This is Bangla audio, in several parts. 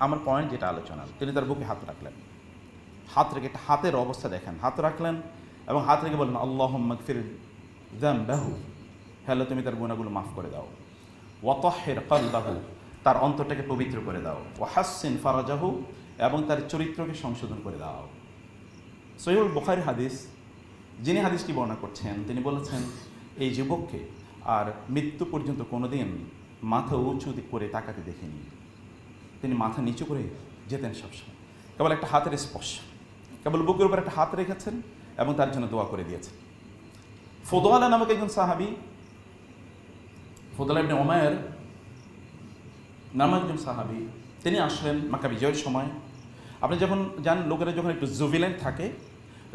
আমার পয়েন্ট যেটা আলোচনা, তিনি তার বুকে হাত রাখলেন। হাত রেখে একটা হাতের অবস্থা দেখেন। হাত রাখলেন এবং হাত রেখে বললেন আল্লাহ মকফির দাম বাহু হ্যালো, তুমি তার গুণাগুলো মাফ করে দাও। ওয়াতহের কলবাহু। তার অন্তরটাকে পবিত্র করে দাও। ও হাসিন ফারাজাহু। এবং তার চরিত্রকে সংশোধন করে দাও। সৈহুল বুখারি হাদিস, যিনি হাদিসটি বর্ণনা করছেন, তিনি বলেছেন, এই যুবককে আর মৃত্যু পর্যন্ত কোনোদিন মাথা উঁচু করে তাকাতে দেখিনি। তিনি মাথা নিচু করে যেতেন সবসময়। কেবল একটা হাতের স্পর্শ। কেবল বুকের উপর একটা হাত রেখেছেন এবং তার জন্য দোয়া করে দিয়েছেন। ফোদোয়ালা নামক একজন সাহাবি ফোদোলা ইবনে ওমায়ের নামক একজন সাহাবি, তিনি আসলেন মাক্কা বিজয়ের সময়। আপনি যখন যান, লোকেরা যখন একটু জুভিলেন্ট থাকে,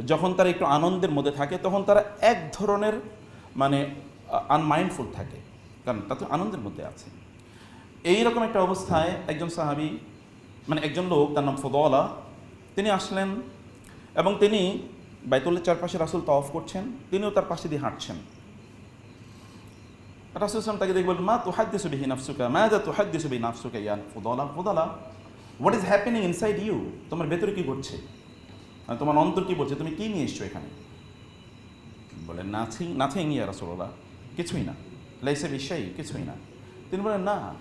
যখন তারা একটু আনন্দের মধ্যে থাকে, তখন তারা এক ধরনের মানে আনমাইন্ডফুল থাকে। কারণ তা তো আনন্দের মধ্যে আছে। এইরকম একটা অবস্থায় একজন সাহাবি মানে একজন লোক, তার নাম ফদওয়ালা, তিনি আসলেন এবং তিনি বাইতুল্লাহ চারপাশে রাসুল তওয়াফ করছেন, তিনিও তার পাশে দিয়ে হাঁটছেন। রাসুল ইসলাম তাকে দেখবেন মা তো হাদ্দিস বিহি নাফসুকা মা যা তো হাদ্দিস বিহি নাফসুকা ইয়ান ফদওয়ালা ফদওয়ালা what is happening inside you তোমার ভেতরে কি ঘটছে? আর তোমার অন্তর কি বলছে? তুমি কি নিয়ে এসছো এখানে? বলে নাথিং নাথিং ইয়া রাসুল্লাহ কিছুই না। লাইসে বিশ্বাই কিছুই না। তিনি বলেন না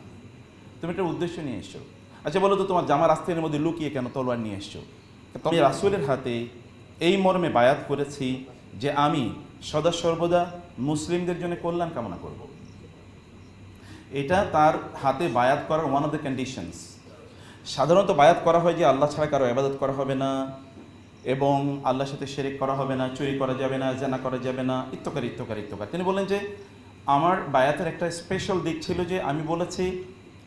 তুমি একটা উদ্দেশ্য নিয়ে এসছো। আচ্ছা বলো তো, তোমার জামার আস্তিনের মধ্যে লুকিয়ে কেন তলোয়ার নিয়ে এসছো? তুমি রাসুলের হাতে এই মর্মে বায়াত করেছি যে আমি সদা সর্বদা মুসলিমদের জন্য কল্যাণ কামনা করব। এটা তার হাতে বায়াত করার ওয়ান অফ দ্য কন্ডিশনস সাধারণত বায়াত করা হয় যে আল্লাহ ছাড়া কারও আবাদত করা হবে না এবং আল্লাহর সাথে শেরেক করা হবে না, চুরি করা যাবে না, জানা করা যাবে না ইত্যকার ইত্যকার ইত্যকার তিনি বলেন যে, আমার বায়াতের একটা স্পেশাল দিক ছিল যে আমি বলেছি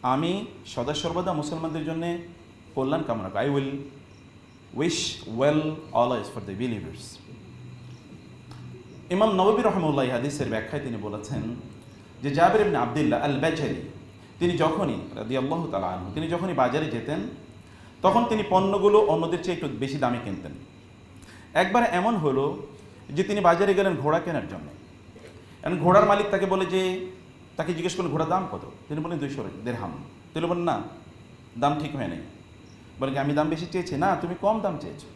আমি সদা সর্বদা মুসলমানদের জন্য কল্যাণ কামনা করি। I will wish well always for the believers ইমাম নবী রহমুল্লাহ হাদিসের ব্যাখ্যায় তিনি বলেছেন যে জাবির ইবনে আবদুল্লাহ আল বেচারি তিনি যখনই রাদি আল্লাহ তালা আনহু, তিনি যখনই বাজারে যেতেন, তখন তিনি পণ্যগুলো অন্যদের চেয়ে একটু বেশি দামে কিনতেন। একবার এমন হলো যে তিনি বাজারে গেলেন ঘোড়া কেনার জন্য। ঘোড়ার মালিক তাকে বলে যে তাকে জিজ্ঞেস করলেন ঘোড়ার দাম কত? তিনি বলেন দুইশো দেড়হাম। তিনি বলেন না, দাম ঠিক হয় নাই। বলে কি, আমি দাম বেশি চেয়েছি? না, তুমি কম দাম চেয়েছো।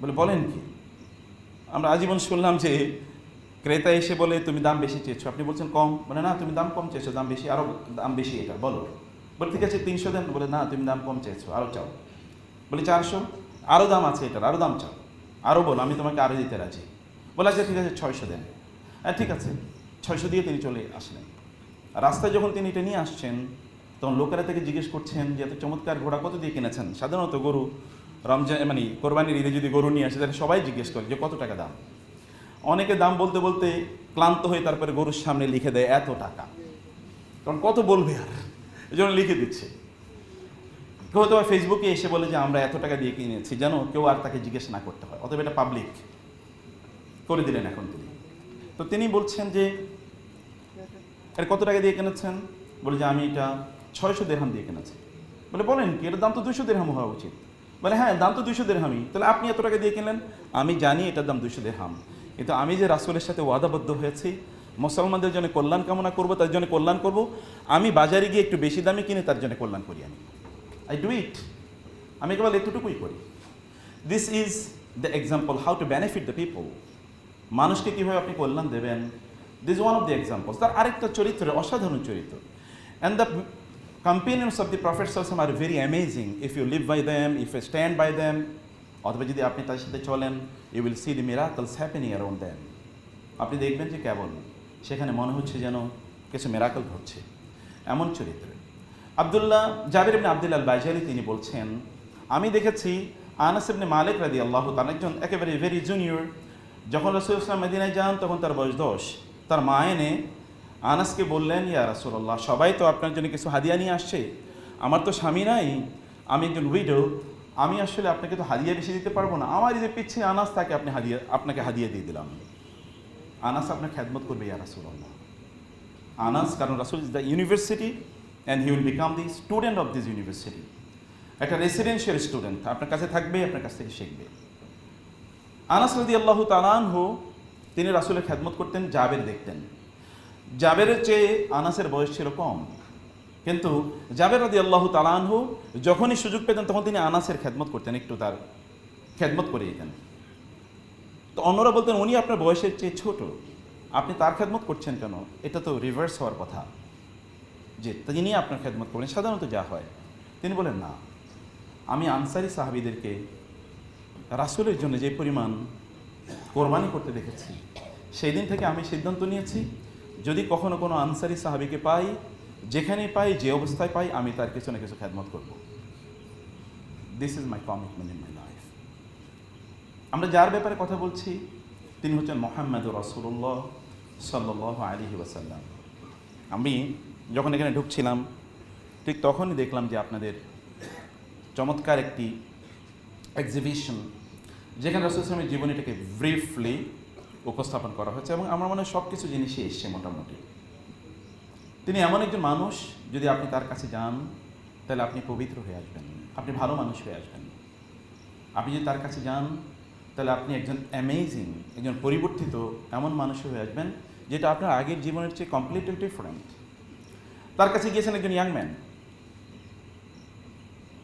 বলে, বলেন কি? আমরা আজীবন শুনলাম যে ক্রেতা এসে বলে, তুমি দাম বেশি চেয়েছো। আপনি বলছেন, কম। বলে, না, তুমি দাম কম চেয়েছো, দাম বেশি আরও দাম বেশি এটা, বলো। বলে, ঠিক আছে, তিনশো দেন। বলে, না, তুমি দাম কম চেয়েছো আরও চাও। বলে, চারশো? আরও দাম আছে এটার আরও দাম চাও। আরও বলো, আমি তোমাকে আরও দিতে রাজি। বলে আচ্ছা ঠিক আছে, ছয়শো দেন। হ্যাঁ ঠিক আছে। ছয়শো দিয়ে তিনি চলে আসলেন। রাস্তায় যখন তিনি এটা নিয়ে আসছেন, তখন লোকেরা থেকে জিজ্ঞেস করছেন যে, এত চমৎকার ঘোড়া কত দিয়ে কিনেছেন? সাধারণত গরু রমজান মানে কোরবানির ঈদে যদি গরু নিয়ে আসে, তাহলে সবাই জিজ্ঞেস করে যে, কত টাকা দাম? অনেকে দাম বলতে বলতে ক্লান্ত হয়ে তারপরে গরুর সামনে লিখে দেয়, এত টাকা। কারণ কত বলবে আর? এই জন্য লিখে দিচ্ছে। কেউ হয়তো ফেসবুকে এসে বলে যে, আমরা এত টাকা দিয়ে কিনেছি। যেন কেউ আর তাকে জিজ্ঞেস না করতে হয়। অতএব এটা পাবলিক করে দিলেন এখন তিনি। তো তিনি বলছেন যে এর কত টাকা দিয়ে কিনেছেন? বলে যে আমি এটা ছয়শো দেড়হাম দিয়ে কিনেছি। বলে বলেন কি এটার দাম তো দুশো দেড়হাম হওয়া উচিত। বলে হ্যাঁ দাম তো দুশো দেড়হামই। তাহলে আপনি এত টাকা দিয়ে কিনলেন? আমি জানি এটার দাম দুশো দেড়হাম। কিন্তু আমি যে রাসুলের সাথে ওয়াদাবদ্ধ হয়েছি, মুসলমানদের জন্য কল্যাণ কামনা করব, তার জন্য কল্যাণ করব। আমি বাজারে গিয়ে একটু বেশি দামে কিনে, তার জন্য কল্যাণ করি আমি। আই ডু ইট আমি কেবল এতটুকুই করি। This is the example how to benefit the people মানুষকে কীভাবে আপনি কল্যাণ দেবেন? This one of the examples তার আরেকটা চরিত্র অসাধারণ চরিত্র। And the companions of the prophet Sallallahu R very amazing if you live by them, if you stand by them, অথবা যদি আপনি তার সাথে চলেন you will see the miracles happening around them আপনি দেখবেন যে কেবল সেখানে মনে হচ্ছে যেন কিছু মেরাকল ঘটছে। এমন চরিত্র। আবদুল্লাহ জাবির ইবনে আবদুল্লাহ বাইজালি তিনি বলছেন আমি দেখেছি আনাস ইবনে মালিক রাদি আল্লাহ একজন একেবারে ভেরি জুনিয়র যখন রসুল ইসলাম মদিনায় যান তখন তার বয়স দশ। তার মা এনে আনাসকে বললেন, ইয়া রাসুল্লাহ সবাই তো আপনার জন্য কিছু হাদিয়া নিয়ে আসছে। আমার তো স্বামী নাই, আমি একজন উইডো আমি আসলে আপনাকে তো হাদিয়া বেশি দিতে পারব না। আমার যে পিছিয়ে আনাস, তাকে আপনি হাদিয়া, আপনাকে হাদিয়া দিয়ে দিলাম। আনাস আপনার খ্যাদমত করবে, ইয়া রাসুল্লাহ আনাস, কারণ রাসুল is the university and he will become the student of this university একটা রেসিডেন্সিয়াল স্টুডেন্ট আপনার কাছে থাকবে, আপনার কাছ থেকে শিখবে। আনাস রদি আল্লাহ তালানহু তিনি রাসুলের খ্যাদমত করতেন, জাবের দেখতেন। জাবেরের চেয়ে আনাসের বয়স ছিল কম। কিন্তু জাবের রাদি আল্লাহ তালানহু যখনই সুযোগ পেতেন, তখন তিনি আনাসের খেদমত করতেন, একটু তার খেদমত করে দিতেন। তো অন্যরা বলতেন, উনি আপনার বয়সের চেয়ে ছোট। আপনি তার খেদমত করছেন কেন? এটা তো রিভার্স হওয়ার কথা। যে তিনি আপনার খেদমত করবেন সাধারণত যা হয়। তিনি বলেন, না। আমি আনসারি সাহাবিদেরকে রাসুলের জন্য যে পরিমাণ কোরবানি করতে দেখেছি। সেই দিন থেকে আমি সিদ্ধান্ত নিয়েছি, যদি কখনো কোনো আনসারি সাহাবিকে পাই যেখানে পাই, যে অবস্থায় পাই, আমি তার কিছু না কিছু খেদমত করব। This is my commitment in my life আমরা যার ব্যাপারে কথা বলছি, তিনি হচ্ছেন মোহাম্মদ রসুল্লাহ সাল্লাহ আলী ওয়াসাল্লাম। আমি যখন এখানে ঢুকছিলাম, ঠিক তখনই দেখলাম যে আপনাদের চমৎকার একটি এক্সিবিশন যেখানে রসুল ইসলামের জীবনীটাকে ব্রিফলি উপস্থাপন করা হয়েছে এবং আমার মনে হয় সব কিছু জিনিসই এসছে মোটামুটি। তিনি এমন একজন মানুষ, যদি আপনি তার কাছে যান, তাহলে আপনি পবিত্র হয়ে আসবেন। আপনি ভালো মানুষ হয়ে আসবেন। আপনি যদি তার কাছে যান, তাহলে আপনি একজন অ্যামেজিং একজন পরিবর্তিত এমন মানুষ হয়ে আসবেন, যেটা আপনার আগের জীবনের চেয়ে কমপ্লিটলি ডিফারেন্ট তার কাছে গিয়েছেন একজন ইয়াং ম্যান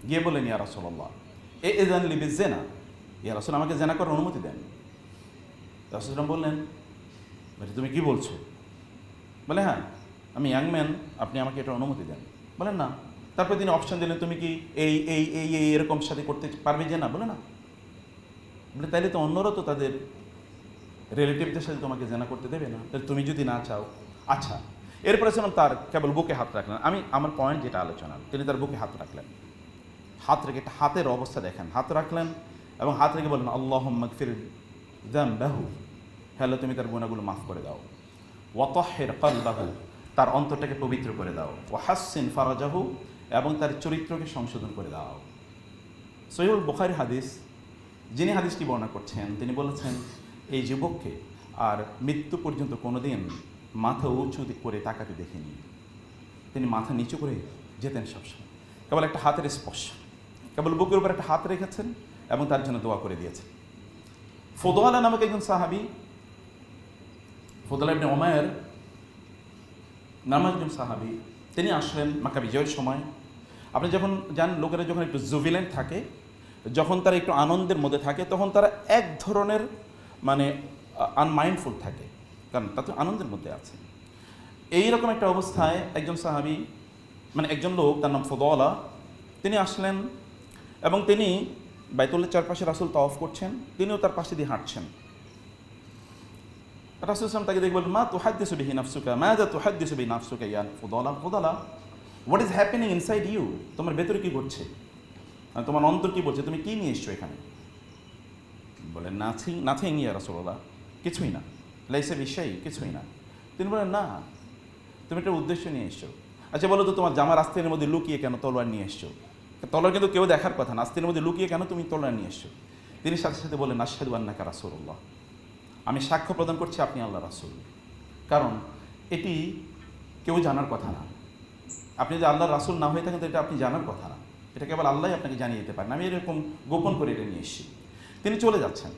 গিয়ে বললেন, ইয়া রসল্লাহ এ এজান লিবি জেনা ইয়া রসুল আমাকে জেনা করার অনুমতি দেন রসুলাম বললেন বলে তুমি কি বলছো? বলে হ্যাঁ আমি ইয়াং ম্যান, আপনি আমাকে এটা অনুমতি দেন। বলেন না। তারপরে তিনি অপশন দিলেন, তুমি কি এই এই এই এই, এরকম সাথে করতে পারবে? যে, না। বলে না। বলে, তাইলে তো অন্যরা তো তাদের রিলেটিভদের সাথে তোমাকে জেনা করতে দেবে না। তাহলে তুমি যদি না চাও আচ্ছা। এরপরে ছিলাম তার কেবল বুকে হাত রাখলেন। আমি, আমার পয়েন্ট যেটা আলোচনা তিনি তার বুকে হাত রাখলেন। হাত রেখে একটা হাতের অবস্থা দেখেন। হাত রাখলেন এবং হাত রেখে বললেন আল্লাহ মকফির দাম বাহু হ্যালো তুমি তার গুণাগুলো মাফ করে দাও। ওয়াতহের বাহু তার অন্তরটাকে পবিত্র করে দাও। ও হাসিন ফারাজাহু, এবং তার চরিত্রকে সংশোধন করে দাও। সৈয়দ বুখারি হাদিস, যিনি হাদিসটি বর্ণনা করছেন, তিনি বলেছেন, এই যুবককে আর মৃত্যু পর্যন্ত কোনোদিন মাথা উঁচু করে তাকাতে দেখিনি। তিনি মাথা নিচু করে যেতেন সবসময়। কেবল একটা হাতের স্পর্শ। কেবল বুকের উপর একটা হাত রেখেছেন এবং তার জন্য দোয়া করে দিয়েছেন। ফোদোয়ালা নামক একজন সাহাবি ফোদোলা ইবনে ওমায়ের নামক একজন সাহাবি, তিনি আসলেন মাকা বিজয়ের সময়। আপনি যখন যান, লোকেরা যখন একটু জুভিলেন্ট থাকে, যখন তারা একটু আনন্দের মধ্যে থাকে, তখন তারা এক ধরনের মানে আনমাইন্ডফুল থাকে। কারণ তা তো আনন্দের মধ্যে আছে। এইরকম একটা অবস্থায় একজন সাহাবি মানে একজন লোক, তার নাম ফদওয়ালা, তিনি আসলেন এবং তিনি বাইতুল্লাহ চারপাশে রাসুল তওয়াফ করছেন, তিনিও তার পাশে দিয়ে হাঁটছেন। রাসুল ইসলাম তাকে দেখবেন মা তো হাদ্দিস বিহি নাফসুকা? মা যা তো হাদ্দিস বিহি নাফসুকা ইয়ান ফদওয়ালা ফদওয়ালা what is happening inside you তোমার ভেতরে কি ঘটছে? তোমার অন্তর কি বলছে? তুমি কি নিয়ে এসছো এখানে? বলে নাথিং নাথিং ইয়া রাসুল্লাহ কিছুই না। লাইসে বিষয় কিছুই না। তিনি বলেন না, তুমি একটা উদ্দেশ্য নিয়ে এসছো। আচ্ছা বলো তো, তোমার জামা রাস্তার মধ্যে লুকিয়ে কেন তলোয়ার নিয়ে এসছো? তলোয়ার কিন্তু কেউ দেখার কথা না। আস্তিনের মধ্যে লুকিয়ে কেন তুমি তলোয়ার নিয়ে এসছো? তিনি সাথে সাথে বলেন আশহাদু আন্নাকা রাসূলুল্লাহ। আমি সাক্ষ্য প্রদান করছি আপনি আল্লাহ রাসূল। কারণ এটি কেউ জানার কথা না। আপনি যদি আল্লাহ রাসূল না হয়ে থাকেন তো এটা আপনি জানার কথা না। এটা কেবল আল্লাহ আপনাকে জানিয়ে দিতে পারেন। আমি এরকম গোপন করে এটা নিয়ে এসেছি। তিনি চলে যাচ্ছেন।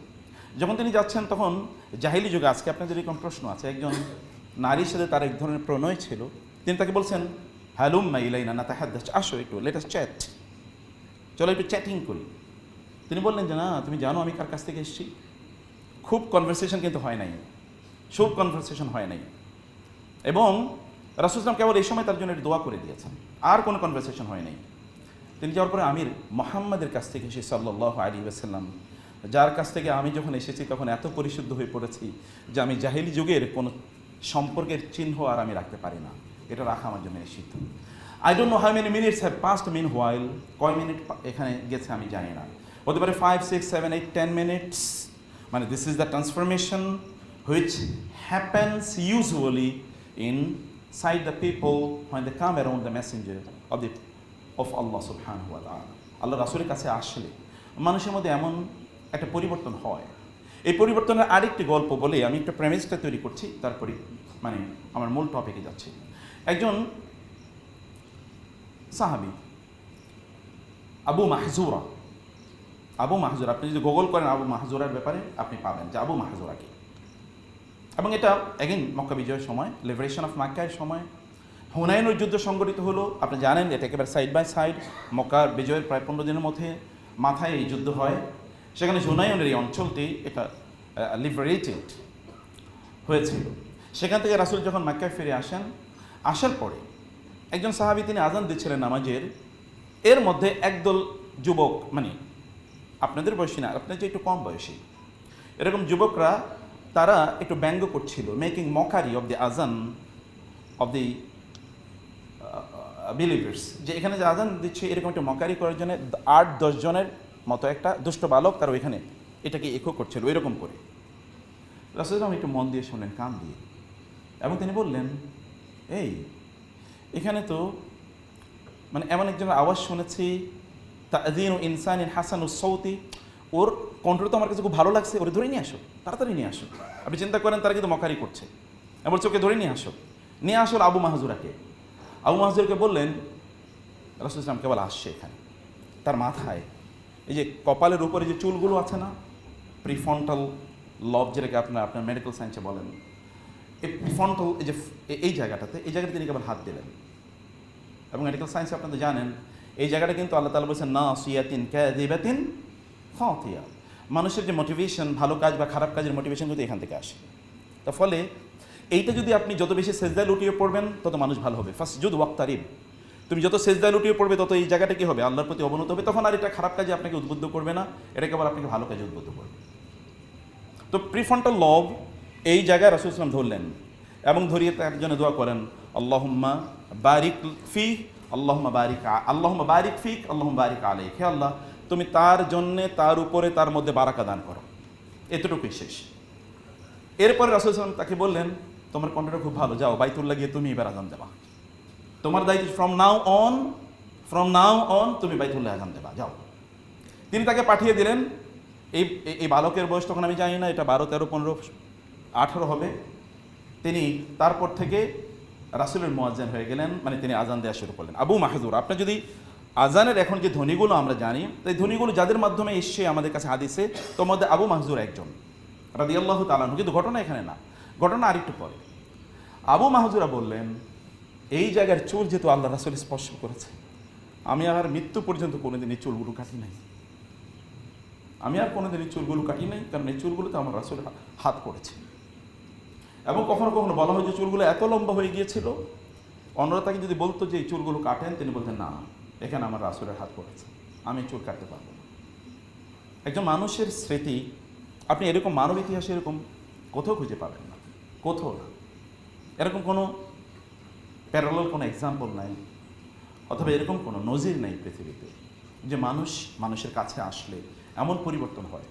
যখন তিনি যাচ্ছেন, তখন জাহিলি যুগে আজকে আপনাদের এরকম প্রশ্ন আছে। একজন নারীর সাথে তার এক ধরনের প্রণয় ছিল। তিনি তাকে বলছেন হ্যালুম মাইলাইনা না তাহাদ আসো একটু লেটাস চ্যাট চলো একটু চ্যাটিং করি। তিনি বললেন যে, না, তুমি জানো আমি কার কাছ থেকে এসেছি? খুব কনভারসেশন কিন্তু হয় নাই। খুব কনভারসেশন হয় নাই। এবং রাসুসলাম কেবল এই সময় তার জন্য দোয়া করে দিয়েছেন। আর কোনো কনভারসেশন হয় নাই। তিনি যাওয়ার পরে আমির মোহাম্মদের কাছ থেকে এসে সাল্লাহ আলী ওয়াসাল্লাম, যার কাছ থেকে আমি যখন এসেছি তখন এত পরিশুদ্ধ হয়ে পড়েছি যে আমি জাহিলি যুগের কোনো সম্পর্কের চিহ্ন আর আমি রাখতে পারি না। এটা রাখা আমার জন্য নিষিদ্ধ। I don't know how many minutes have passed meanwhile কয় মিনিট এখানে গেছে আমি জানি না। হতে পারে five six seven eight ten minutes মানে this is the transformation which happens usually inside the people when the come around the messenger of the of আল্লাহ সুবহান হুয়া আল্লাহ রাসুলের কাছে আসলে মানুষের মধ্যে এমন একটা পরিবর্তন হয়। এই পরিবর্তনের আরেকটি গল্প বলে আমি একটা প্রেমিসটা তৈরি করছি, তারপরে মানে আমার মূল টপিকে যাচ্ছি। একজন সাহাবি। আবু মাহজুরা। আবু মাহজুরা, আপনি যদি গুগল করেন আবু মাহজুরার ব্যাপারে, আপনি পাবেন যে আবু মাহজুরাকে এবং এটা এগেন মক্কা বিজয়ের সময় লিবারেশন অফ মাক্কায়ের সময়। হুনায়নের যুদ্ধ সংগঠিত হলো, আপনি জানেন, এটা একেবারে সাইড বাই সাইড মক্কার বিজয়ের প্রায় পনেরো দিনের মধ্যে মাথায় এই যুদ্ধ হয়। সেখানে হুনায়নের এই অঞ্চলটি এটা লিবারেটেড হয়েছিল। সেখান থেকে রাসুল যখন মাক্কায় ফিরে আসেন, আসার পরে একজন সাহাবি তিনি আজান দিচ্ছিলেন নামাজের। এর মধ্যে একদল যুবক মানে আপনাদের বয়সী না আপনার যে একটু কম বয়সী। এরকম যুবকরা, তারা একটু ব্যঙ্গ করছিল মেকিং মকারি অব দি আজান অব দি বিলিভার্স যে এখানে যে আজান দিচ্ছে, এরকম একটা মকারি করার জন্য আট, দশ জনের মতো একটা দুষ্ট বালক তারা ওইখানে এটাকে এখো করছিল ওই রকম করে রাসুলাম একটু মন দিয়ে শোনেন কান দিয়ে। এবং তিনি বললেন, এই এখানে তো মানে এমন একজনের আওয়াজ শুনেছি তাদিন ও ইনসান ইন হাসান সৌতি ওর কণ্ঠটা তো আমার কাছে খুব ভালো লাগছে, ওরে ধরে নিয়ে আসো, তাড়াতাড়ি নিয়ে আসো। আপনি চিন্তা করেন তারা কিন্তু মকারি করছে। এবার চোখে ধরে নিয়ে আসো নিয়ে আসো আবু মাহাজুরাকে। আবু মাহাজুরকে বললেন, রাসুল ইসলাম কেবল আসছে এখানে। তার মাথায় এই যে কপালের উপরে যে চুলগুলো আছে না প্রিফন্টাল লব যেটাকে আপনার আপনার মেডিকেল সায়েন্সে বলেন, এই প্রিফন্টাল এই যে, এই জায়গাটাতে, এই জায়গাটা তিনি কেবল হাত দিলেন। এবং মেডিকেল সায়েন্সে আপনারা জানেন, এই জায়গাটা কিন্তু আল্লাহ তালা বলছেন না সিয়াতিন ক্যাদিবাতিন ফাতিয়া মানুষের যে মোটিভেশন ভালো কাজ বা খারাপ কাজের মোটিভেশন কিন্তু এখান থেকে আসে। তার ফলে এইটা যদি আপনি যত বেশি সেজদায় লুটিয়ে পড়বেন, তত মানুষ ভালো হবে। ফার্স্ট যুদ ওয়াক্তারিব। তুমি যত সেজদায় লুটিয়ে পড়বে, তত এই জায়গাটা কী হবে? আল্লাহর প্রতি অবনত হবে। তখন আর এটা খারাপ কাজে আপনাকে উদ্বুদ্ধ করবে না এটা কেবল আপনাকে ভালো কাজে উদ্বুদ্ধ করবে। তো প্রিফন্টাল লব এই জায়গায় রাসুল ইসলাম ধরলেন এবং ধরিয়ে তার জন্য দোয়া করেন, আল্লাহম্মা বারিক ফি, আল্লাহম্মা বারিক আ- আল্লাহম্মা বারিক ফিক, আল্লাহম্মা বারিক আলাইক। হে আল্লাহ, তুমি তার জন্যে, তার উপরে, তার মধ্যে বারাকা দান করো। এতটুকুই শেষ। এরপরে রাসুল তাকে বললেন, তোমার কণ্ঠটা খুব ভালো, যাও, বাইতুল্লাহ গিয়ে তুমি এবার আজান দেবা। তোমার দায়িত্ব from now on from now on তুমি বাইতুল্লাহ আজান দেবা, যাও। তিনি তাকে পাঠিয়ে দিলেন, এই- এই বালকের বয়স তখন আমি জানি না, এটা বারো, তেরো, পনেরো, আঠারো হবে। তিনি তারপর থেকে রাসুলের মোয়াজ্জান হয়ে গেলেন মানে তিনি আজান দেওয়া শুরু করলেন। আবু মাহজুর আপনি যদি আজানের এখন যে ধ্বনিগুলো আমরা জানি এই ধ্বনিগুলো যাদের মাধ্যমে এসছে আমাদের কাছে হাদিসে তোর মধ্যে আবু মাহজুর একজন। রাদি আল্লাহ তালানু কিন্তু ঘটনা এখানে না, ঘটনা আরেকটু পরে। আবু মাহজুরা বললেন, এই জায়গার চুল যেহেতু আল্লাহ রাসুল স্পর্শ করেছে, আমি আর মৃত্যু পর্যন্ত কোনোদিন এই চুলগুলো কাটি নাই। আমি আর কোনোদিন এই চুলগুলো কাটি নাই, কারণ এই চুলগুলোতে আমার রাসুল হাত পড়েছে। এবং কখনো কখনো বলা হয় যে চুলগুলো এত লম্বা হয়ে গিয়েছিল। অন্যরা তাকে যদি বলতো যে এই চুলগুলো কাটেন, তিনি বলতেন, না, এখানে আমার রাসুলের হাত পড়েছে, আমি চুল কাটতে পারব না। একজন মানুষের স্মৃতি, আপনি এরকম মানব ইতিহাসে এরকম কোথাও খুঁজে পাবেন না, কোথাও না। এরকম কোনো প্যারালাল কোনো এক্সাম্পল নাই, অথবা এরকম কোনো নজির নেই পৃথিবীতে, যে মানুষ মানুষের কাছে আসলে এমন পরিবর্তন হয়।